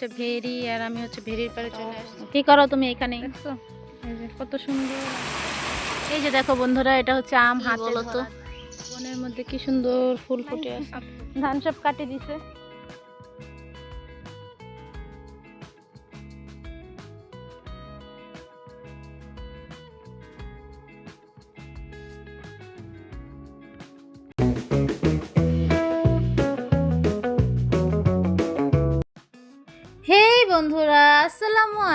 হচ্ছে ভেরি আর আমি হচ্ছে ভেরির পরে চলে আসছি। কি করো তুমি এখানে? কত সুন্দর। এই যে দেখো বন্ধুরা এটা হচ্ছে আম হাতে? বনের মধ্যে কি সুন্দর ফুল ফুটে আছে। ধান সব কাটে দিছে।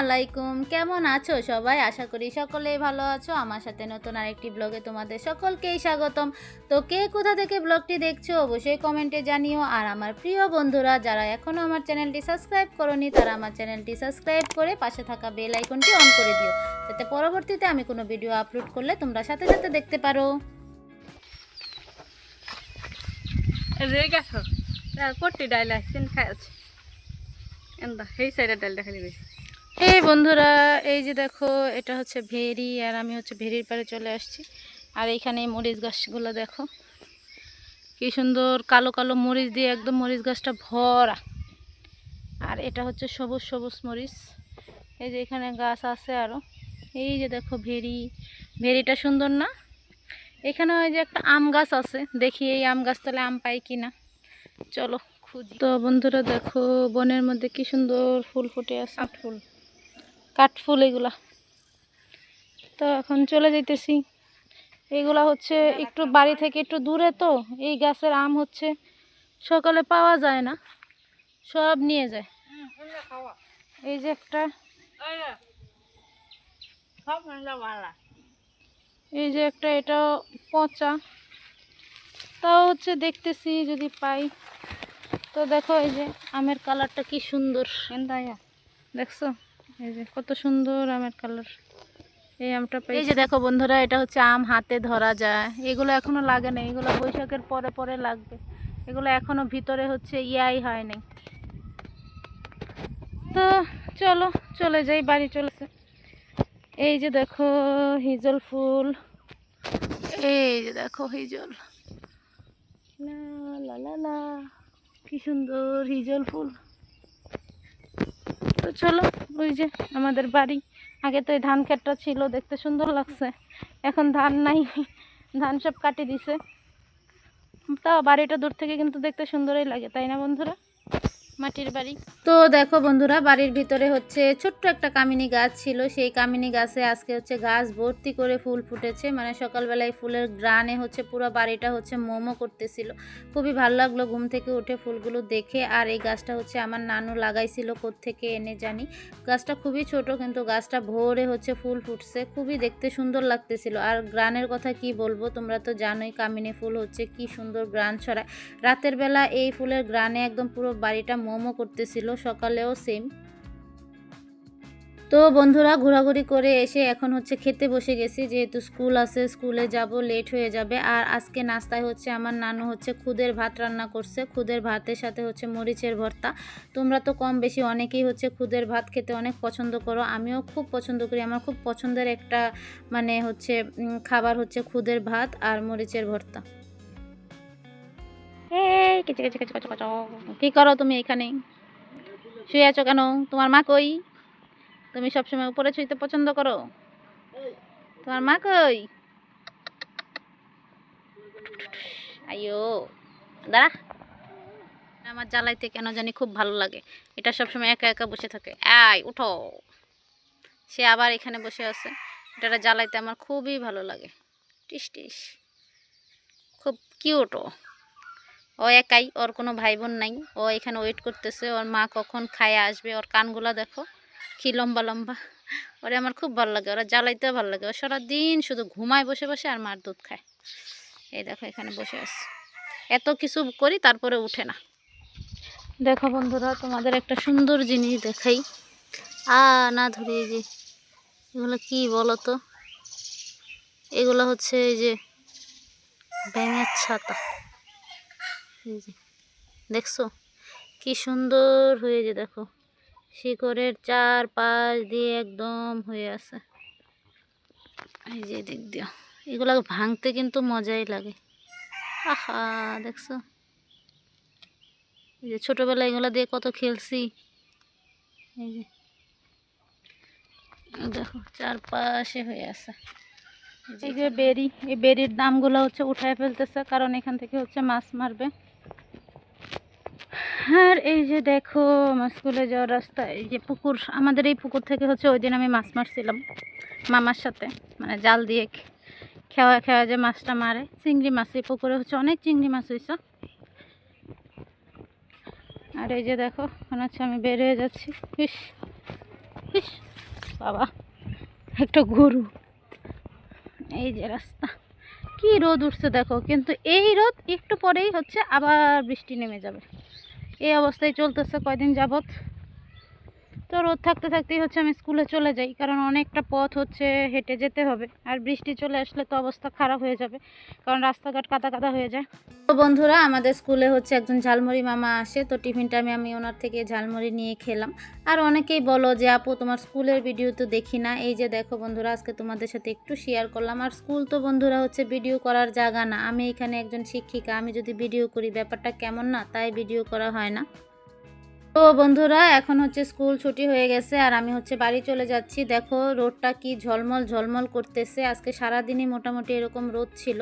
আলাইকুম। কেমন আছো সবাই? আশা করি সকলেই ভালো আছো। আমার সাথে নতুন আরেকটি ব্লগে তোমাদের সকলকেই স্বাগতম। তো কে কোথা থেকে ব্লগটি দেখছ অবশ্যই কমেন্টে জানিও। আর আমার প্রিয় বন্ধুরা, যারা এখনও আমার চ্যানেলটি সাবস্ক্রাইব করনি, তারা আমার চ্যানেলটি সাবস্ক্রাইব করে পাশে থাকা বেল আইকনটি অন করে দিও। যাতে পরবর্তীতে আমি কোনো ভিডিও আপলোড করলে তোমরা সাথে সাথে দেখতে পারো। পট্টি ডাইল আসছেন খাই আছে। সেই সাইডের ডাইলটা খালি বেশি। এই বন্ধুরা, এই যে দেখো, এটা হচ্ছে ভেরি আর আমি হচ্ছে ভেরির পাড়ে চলে আসছি। আর এইখানে এই মরিচ গাছগুলো দেখো, কি সুন্দর কালো কালো মরিচ দিয়ে একদম মরিচ গাছটা ভরা। আর এটা হচ্ছে সবুজ সবুজ মরিচ। এই যে এখানে গাছ আছে আরও এই যে দেখো ভেরি, ভেরিটা সুন্দর না? এখানে ওই যে একটা আম গাছ আছে, দেখি এই আম গাছ তাহলে আম পাই কি না চলো খুঁজি। তো বন্ধুরা দেখো, বনের মধ্যে কি সুন্দর ফুল ফুটে আছে। ফুল। কাঠফুল এগুলা। তো এখন চলে যাইতেছি। এগুলা হচ্ছে একটু বাড়ি থেকে একটু দূরে তো, এই গাছের আম হচ্ছে, সকালে পাওয়া যায় না, সব নিয়ে যায়। এই যে একটা, এই যে একটা এটাও পচা। তাও হচ্ছে দেখতেছি, যদি পাই। তো দেখো এই যে আমের কালারটা কি সুন্দর দেখছ? এই যে কত সুন্দর আমের কালার। এই আমটা এই যে দেখো বন্ধুরা এটা হচ্ছে আম হাতে ধরা যায়। এগুলো এখনও লাগে না এগুলো বৈশাখের পরে পরে লাগবে। এগুলো এখনও ভিতরে হচ্ছে ইয়াই হয় নাই তো চলো চলে যাই বাড়ি চলেছে এই যে দেখো হিজল ফুল। এই যে দেখো হিজল। লা লা লা লা। কি সুন্দর হিজল ফুল। তো চলো, ওই যে আমাদের বাড়ি। আগে তো এই ধান ক্ষেতটা ছিল, দেখতে সুন্দর লাগছে। এখন ধান নাই, ধান সব কাটি দিছে। তাও বাড়িটা দূর থেকে কিন্তু দেখতে সুন্দরই লাগে, তাই না বন্ধুরা? মাটির বাড়ি। তো দেখো বন্ধুরা, বাড়ির ভিতরে হচ্ছে ছোট্ট একটা কামিনী গাছ ছিল। সেই কামিনী গাছে আজকে হচ্ছে গাছ ভর্তি করে ফুল ফুটেছে। মানে সকালবেলায় ফুলের গ্রানে হচ্ছে পুরো বাড়িটা হচ্ছে মোমো করতেছিল। খুবই ভালো লাগল ঘুম থেকে উঠে ফুলগুলো দেখে। আর এই গাছটা হচ্ছে আমার নানু লাগাইছিল থেকে এনে জানি। গাছটা খুবই ছোট, কিন্তু গাছটা ভোরে হচ্ছে ফুল ফুটছে। খুবই দেখতে সুন্দর লাগতেছিল। আর গ্রানের কথা কি বলব, তোমরা তো জানোই কামিনী ফুল হচ্ছে কি সুন্দর গ্রান ছড়ায়। রাতের বেলা এই ফুলের গ্রানে একদম পুরো বাড়িটা মোমো করতেছিল, সকালেও সেম তো বন্ধুরা, ঘোরাঘুরি করে এসে এখন হচ্ছে খেতে বসে গেছি, যেহেতু স্কুল আছে স্কুলে যাব লেট হয়ে যাবে। আর আজকে নাস্তায় হচ্ছে আমার নানু হচ্ছে খুদের ভাত রান্না করছে, খুদের ভাতের সাথে হচ্ছে মরিচের ভর্তা। তোমরা তো কম বেশি অনেকেই হচ্ছে খুদের ভাত খেতে অনেক পছন্দ করো। আমিও খুব পছন্দ করি। আমার খুব পছন্দের একটা মানে হচ্ছে খাবার হচ্ছে খুদের ভাত আর মরিচের ভর্তা। এই কিচি কিচি কিচি কিচি কিচি। কি করো তুমি এখানে? শুয়ে আছো কেন? তোমার মা কই? তুমি সবসময় উপরে শুইতে পছন্দ করো? তোমার মা কই? আইও দাঁড়া। আমার জ্বালাইতে কেন জানি খুব ভালো লাগে। এটা সবসময় একা একা বসে থাকে। আয়, উঠো। সে আবার এখানে বসে আছে। এটা জ্বালাইতে আমার খুবই ভালো লাগে। টিস টিস। খুব কিউট ও একাই, ওর কোনো ভাই বোন নাই। ও এখানে ওয়েট করতেছে, ওর মা কখন খায় আসবে, ওর কানগুলা দেখো, কি লম্বা লম্বা। ওরে আমার খুব ভালো লাগে, ওরা জ্বালাইতেও ভালো লাগে। ও সারাদিন শুধু ঘুমায়, বসে বসে আর মার দুধ খায়। এই দেখো এখানে বসে আছে। এত কিছু করি তারপরে উঠে না। দেখো বন্ধুরা, তোমাদের একটা সুন্দর জিনিস দেখাই। আ, না ধরে যে, এগুলো কি বলো তো এগুলো হচ্ছে এই যে ব্যাঙের ছাতা। দেখছ? কি সুন্দর হয়ে যে দেখো। শিকড়ের চার পাশ দিয়ে একদম হয়ে আছে। এই যে দিক দিও এগুলো ভাঙতে কিন্তু মজাই লাগে। আহা, দেখছ? এই যে, ছোটোবেলায় এগুলো দিয়ে কত খেলছি। এই যে দেখো, চারপাশে হয়ে আছে। এই যে, বেরি, এই বেরির দামগুলো হচ্ছে উঠায় ফেলতেছে, কারণ এখান থেকে হচ্ছে মাছ মারবে। আর এই যে দেখো, আমার স্কুলে যাওয়ার রাস্তা, এই যে পুকুর, আমাদের এই পুকুর থেকে হচ্ছে ওই দিন আমি মাছ মারছিলাম, মামার সাথে মানে জাল দিয়ে খেওয়া খেওয়া যে মাছটা মারে, চিংড়ি মাছ, এই পুকুরে হচ্ছে অনেক চিংড়ি মাছ হয়েছে আর এই যে দেখো, মনে হচ্ছে আমি বের হয়ে যাচ্ছি, ইস ইস, বাবা, একটা গরু। এই যে রাস্তা, কি রোদ উঠছে দেখো, কিন্তু এই রোদ একটু পরেই হচ্ছে আবার বৃষ্টি নেমে যাবে। এই অবস্থায় চলতেছে কয়দিন যাবত তো রোদ থাকতে থাকতেই হচ্ছে আমি স্কুলে চলে যাই, কারণ অনেকটা পথ হচ্ছে হেঁটে যেতে হবে। আর বৃষ্টি চলে আসলে তো অবস্থা খারাপ হয়ে যাবে, কারণ রাস্তাঘাট কাদা কাদা হয়ে যায়। তো বন্ধুরা, আমাদের স্কুলে হচ্ছে একজন ঝালমুড়ি মামা আসে, তো টিফিন টাইমে আমি ওনার থেকে ঝালমুড়ি নিয়ে খেলাম। আর অনেকেই বলো যে, আপু, তোমার স্কুলের ভিডিও তো দেখি না। এই যে দেখো বন্ধুরা, আজকে তোমাদের সাথে একটু শেয়ার করলাম। আর স্কুল তো বন্ধুরা হচ্ছে ভিডিও করার জায়গা না। আমি এখানে একজন শিক্ষিকা, আমি যদি ভিডিও করি, ব্যাপারটা কেমন না? তাই ভিডিও করা হয় না। তো বন্ধুরা, এখন হচ্ছে স্কুল ছুটি হয়ে গেছে আর আমি হচ্ছে বাড়ি চলে যাচ্ছি। দেখো, রোদটা কি ঝলমল ঝলমল করতেছে। আজকে সারাদিনই মোটামুটি এরকম রোদ ছিল।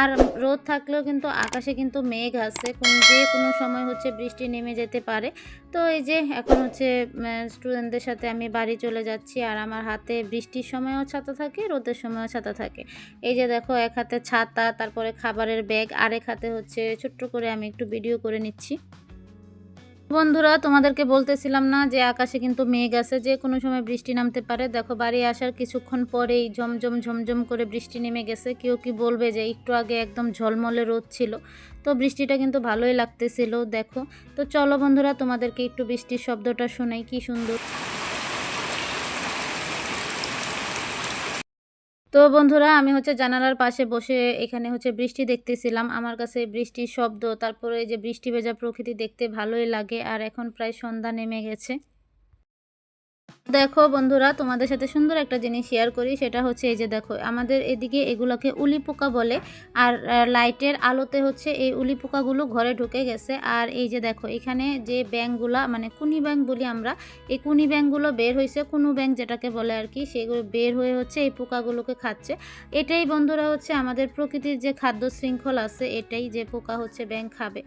আর রোদ থাকলেও কিন্তু আকাশে কিন্তু মেঘ আছে। যে কোনো সময় হচ্ছে বৃষ্টি নেমে যেতে পারে। তো এই যে, এখন হচ্ছে স্টুডেন্টদের সাথে আমি বাড়ি চলে যাচ্ছি আর আমার হাতে বৃষ্টির সময়ও ছাতা থাকে, রোদের সময়ও ছাতা থাকে। এই যে দেখো, এক হাতে ছাতা, তারপরে খাবারের ব্যাগ, আরেক হাতে হচ্ছে ছোট্ট করে আমি একটু ভিডিও করে নিচ্ছি। বন্ধুরা, তোমাদেরকে বলতেছিলাম না যে আকাশে কিন্তু মেঘ আছে, যে কোনো সময় বৃষ্টি নামতে পারে। দেখো, বাড়ি আসার কিছুক্ষণ পরেই ঝমঝম ঝমঝম করে বৃষ্টি নেমে গেছে। কেউ কি বলবে যে একটু আগে একদম ঝলমলে রোদ ছিল? তো বৃষ্টিটা কিন্তু ভালোই লাগতেছিল, দেখো। তো চলো বন্ধুরা, তোমাদেরকে একটু বৃষ্টির শব্দটা শোনাই, কি সুন্দর। তো বন্ধুরা, আমি হচ্ছে জানালার পাশে বসে এখানে হচ্ছে বৃষ্টি দেখতেছিলাম। আমার কাছে বৃষ্টির শব্দ, তারপরে যে বৃষ্টি ভেজা প্রকৃতি দেখতে ভালোই লাগে। আর এখন প্রায় সন্ধ্যা নেমে গেছে। দেখো বন্ধুরা, তোমাদের সাথে সুন্দর একটা জিনিস শেয়ার করি, সেটা হচ্ছে এই যে দেখো, আমাদের এদিকে এগুলোকে উলি পোকা বলে, আর লাইটের আলোতে হচ্ছে এই উলি পোকাগুলো ঘরে ঢুকে গেছে। আর এই যে দেখো, এখানে যে ব্যাঙগুলা মানে কুনি ব্যাঙ বলি আমরা, এই কুনি ব্যাঙগুলো বের হয়েছে কুনু ব্যাঙ যেটাকে বলে আর কি, সেগুলো বের হয়ে হচ্ছে এই পোকাগুলোকে খাচ্ছে। এটাই বন্ধুরা হচ্ছে আমাদের প্রকৃতির যে খাদ্য শৃঙ্খল আছে, এটাই যে পোকা হচ্ছে ব্যাঙ খাবে।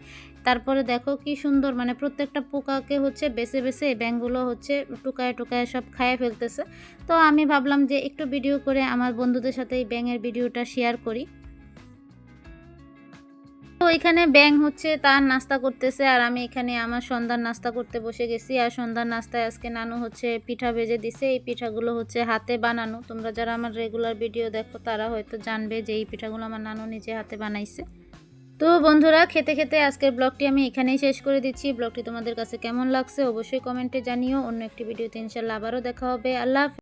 তারপরে দেখো কি সুন্দর মানে প্রত্যেকটা পোকাকে হচ্ছে বেছে বেছে এই ব্যাঙগুলো হচ্ছে টুকায় টুকায় সব খায় ফেলতেছে। তো আমি ভাবলাম যে একটু ভিডিও করে আমার বন্ধুদের সাথে এই ব্যাঙের ভিডিওটা শেয়ার করি। তো এখানে ব্যাং হচ্ছে তার নাস্তা করতেছে আর আমি এখানে আমার সন্ধ্যার নাস্তা করতে বসে গেছি আর সন্ধ্যার নাস্তায় আজকে নানু হচ্ছে পিঠা ভেজে দিছে। এই পিঠাগুলো হচ্ছে হাতে বানানো। তোমরা যারা আমার রেগুলার ভিডিও দেখো তারা হয়তো জানবে যে এই পিঠাগুলো আমার নানু নিজে হাতে বানাইছে। তো বন্ধুরা, খেতে খেতে আজকের ব্লগটি আমি এখানেই শেষ করে দিচ্ছি। ব্লগটি তোমাদের কাছে কেমন লাগছে অবশ্যই কমেন্টে জানিও। অন্য একটি ভিডিওতে ইনশাল্লাহ আবারও দেখা হবে। আল্লাহ।